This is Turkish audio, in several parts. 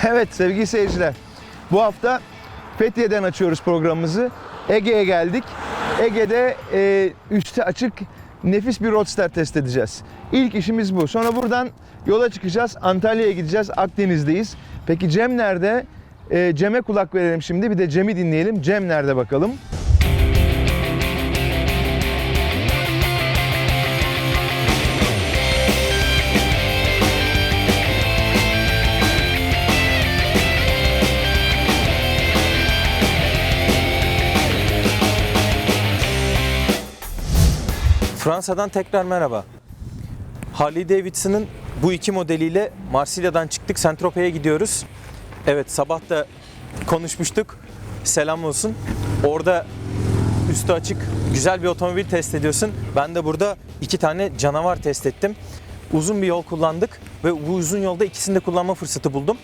Evet sevgili seyirciler. Bu hafta Fethiye'den açıyoruz programımızı. Ege'ye geldik. Ege'de e, üstü açık nefis bir roadster test edeceğiz. İlk işimiz bu. Sonra buradan yola çıkacağız. Antalya'ya gideceğiz. Akdeniz'deyiz. Peki Cem nerede? E, Cem'e kulak verelim şimdi. Bir de Cem'i dinleyelim. Cem nerede bakalım? Fransa'dan tekrar merhaba. Harley Davidson'ın bu iki modeliyle Marsilya'dan çıktık. Saint-Tropez'e gidiyoruz. Evet sabah da konuşmuştuk. Selam olsun. Orada üstü açık güzel bir otomobil test ediyorsun. Ben de burada iki tane canavar test ettim. Uzun bir yol kullandık ve bu uzun yolda ikisini de kullanma fırsatı buldum.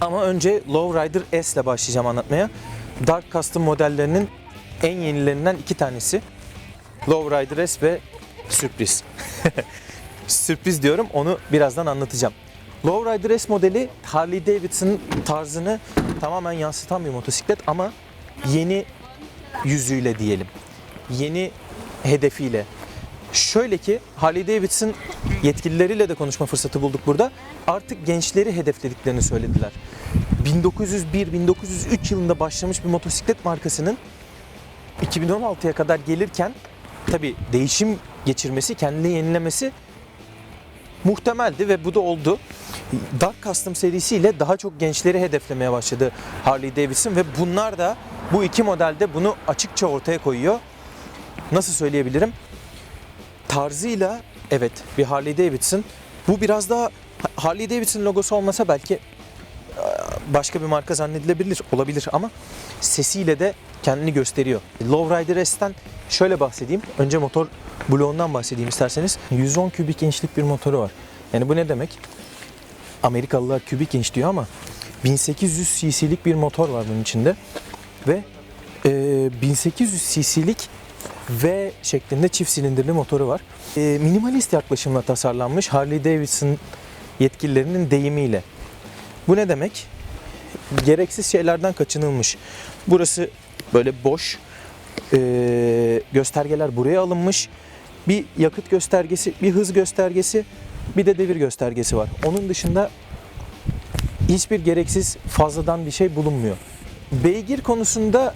Ama önce Lowrider S ile başlayacağım anlatmaya. Dark Custom modellerinin en yenilerinden iki tanesi. Lowrider S ve sürpriz. sürpriz diyorum onu birazdan anlatacağım. Lowrider S modeli Harley Davidson tarzını tamamen yansıtan bir motosiklet ama yeni yüzüyle diyelim. Yeni hedefiyle. Şöyle ki Harley Davidson yetkilileriyle de konuşma fırsatı bulduk burada. Artık gençleri hedeflediklerini söylediler. 1901-1903 yılında başlamış bir motosiklet markasının 2016'ya kadar gelirken tabi değişim geçirmesi, kendini yenilemesi muhtemeldi ve bu da oldu. Dark Custom serisiyle daha çok gençleri hedeflemeye başladı Harley Davidson ve bunlar da bu iki modelde bunu açıkça ortaya koyuyor. Nasıl söyleyebilirim? Tarzıyla evet bir Harley Davidson. Bu biraz daha Harley Davidson logosu olmasa belki başka bir marka zannedilebilir, olabilir ama sesiyle de kendini gösteriyor. Lowrider S'ten şöyle bahsedeyim. Önce motor bloğundan bahsedeyim isterseniz. 110 kübik inçlik bir motoru var. Yani bu ne demek? Amerikalılar kübik inç diyor ama 1800 cc'lik bir motor var bunun içinde. Ve e, 1800 cc'lik V şeklinde çift silindirli motoru var. E, minimalist yaklaşımla tasarlanmış Harley Davidson yetkililerinin deyimiyle. Bu ne demek? Gereksiz şeylerden kaçınılmış. Burası böyle boş. Ee, göstergeler buraya alınmış. Bir yakıt göstergesi, bir hız göstergesi, bir de devir göstergesi var. Onun dışında hiçbir gereksiz fazladan bir şey bulunmuyor. Beygir konusunda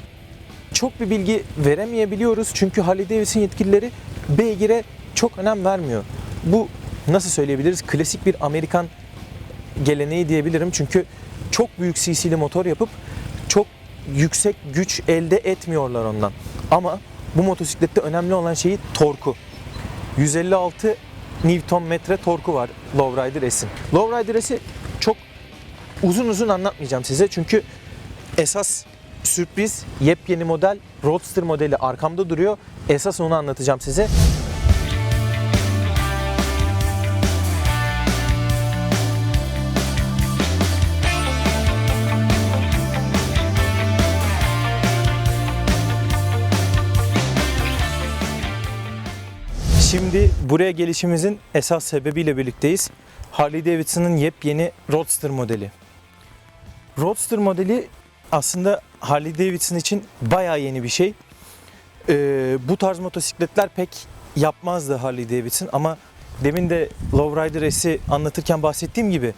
çok bir bilgi veremeyebiliyoruz. Çünkü Harley Davidson yetkilileri beygire çok önem vermiyor. Bu nasıl söyleyebiliriz? Klasik bir Amerikan geleneği diyebilirim. Çünkü çok büyük CC'li motor yapıp çok yüksek güç elde etmiyorlar ondan. Ama bu motosiklette önemli olan şeyi torku. 156 Newton metre torku var Lowrider S'in. Lowrider S'i çok uzun uzun anlatmayacağım size çünkü esas sürpriz yepyeni model Roadster modeli arkamda duruyor. Esas onu anlatacağım size. Şimdi buraya gelişimizin esas sebebiyle birlikteyiz. Harley Davidson'ın yepyeni Roadster modeli. Roadster modeli aslında Harley Davidson için bayağı yeni bir şey. Ee, bu tarz motosikletler pek yapmazdı Harley Davidson ama demin de Lowrider S'i anlatırken bahsettiğim gibi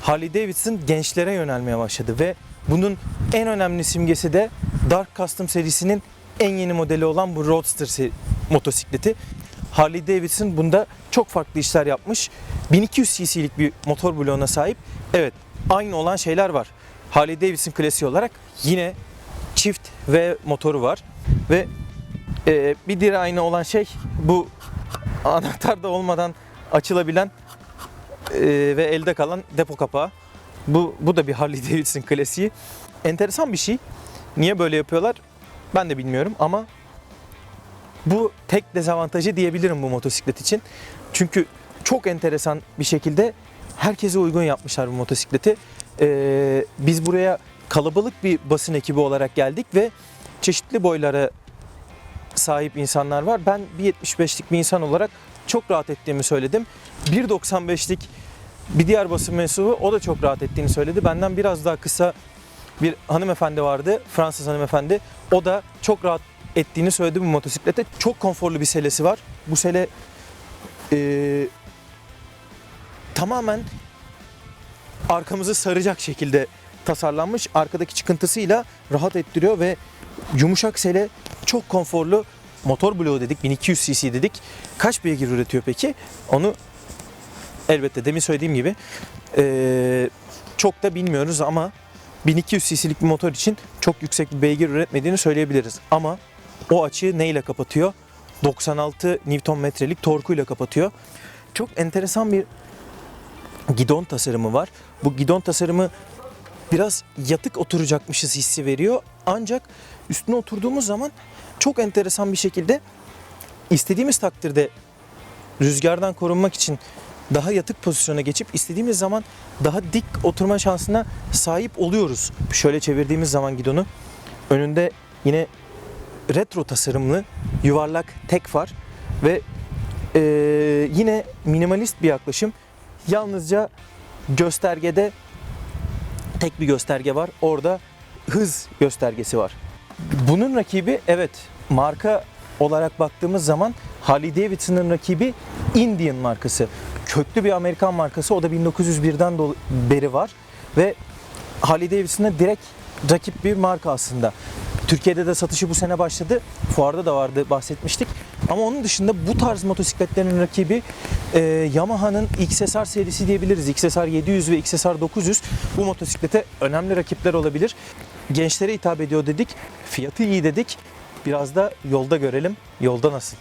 Harley Davidson gençlere yönelmeye başladı ve bunun en önemli simgesi de Dark Custom serisinin en yeni modeli olan bu Roadster motosikleti. Harley Davidson bunda çok farklı işler yapmış. 1200 cc'lik bir motor bloğuna sahip. Evet, aynı olan şeyler var. Harley Davidson klasiği olarak yine çift V motoru var ve e, bir diğer aynı olan şey bu anahtar da olmadan açılabilen e, ve elde kalan depo kapağı. Bu bu da bir Harley Davidson klasiği. Enteresan bir şey. Niye böyle yapıyorlar? Ben de bilmiyorum ama bu tek dezavantajı diyebilirim bu motosiklet için. Çünkü çok enteresan bir şekilde herkese uygun yapmışlar bu motosikleti. Ee, biz buraya kalabalık bir basın ekibi olarak geldik ve çeşitli boylara sahip insanlar var. Ben 1.75'lik bir insan olarak çok rahat ettiğimi söyledim. 1.95'lik bir diğer basın mensubu o da çok rahat ettiğini söyledi. Benden biraz daha kısa bir hanımefendi vardı. Fransız hanımefendi. O da çok rahat ettiğini söyledi bu motosiklete. Çok konforlu bir selesi var. Bu sele eee, tamamen arkamızı saracak şekilde tasarlanmış. Arkadaki çıkıntısıyla rahat ettiriyor ve yumuşak sele çok konforlu. Motor bloğu dedik 1200 cc dedik. Kaç beygir üretiyor peki? Onu elbette demin söylediğim gibi eee, çok da bilmiyoruz ama 1200 cc'lik bir motor için çok yüksek bir beygir üretmediğini söyleyebiliriz. Ama o açığı neyle kapatıyor? 96 Nm'lik torkuyla kapatıyor. Çok enteresan bir gidon tasarımı var. Bu gidon tasarımı biraz yatık oturacakmışız hissi veriyor. Ancak üstüne oturduğumuz zaman çok enteresan bir şekilde istediğimiz takdirde rüzgardan korunmak için daha yatık pozisyona geçip istediğimiz zaman daha dik oturma şansına sahip oluyoruz. Şöyle çevirdiğimiz zaman gidonu önünde yine retro tasarımlı yuvarlak tek far ve eee, yine minimalist bir yaklaşım. Yalnızca göstergede tek bir gösterge var. Orada hız göstergesi var. Bunun rakibi evet marka olarak baktığımız zaman Harley Davidson'ın rakibi Indian markası. Köklü bir Amerikan markası. O da 1901'den dolu- beri var ve Harley Davidson'a direkt rakip bir marka aslında. Türkiye'de de satışı bu sene başladı. Fuarda da vardı bahsetmiştik. Ama onun dışında bu tarz motosikletlerin rakibi e, Yamaha'nın XSR serisi diyebiliriz. XSR 700 ve XSR 900 bu motosiklete önemli rakipler olabilir. Gençlere hitap ediyor dedik. Fiyatı iyi dedik. Biraz da yolda görelim. Yolda nasıl?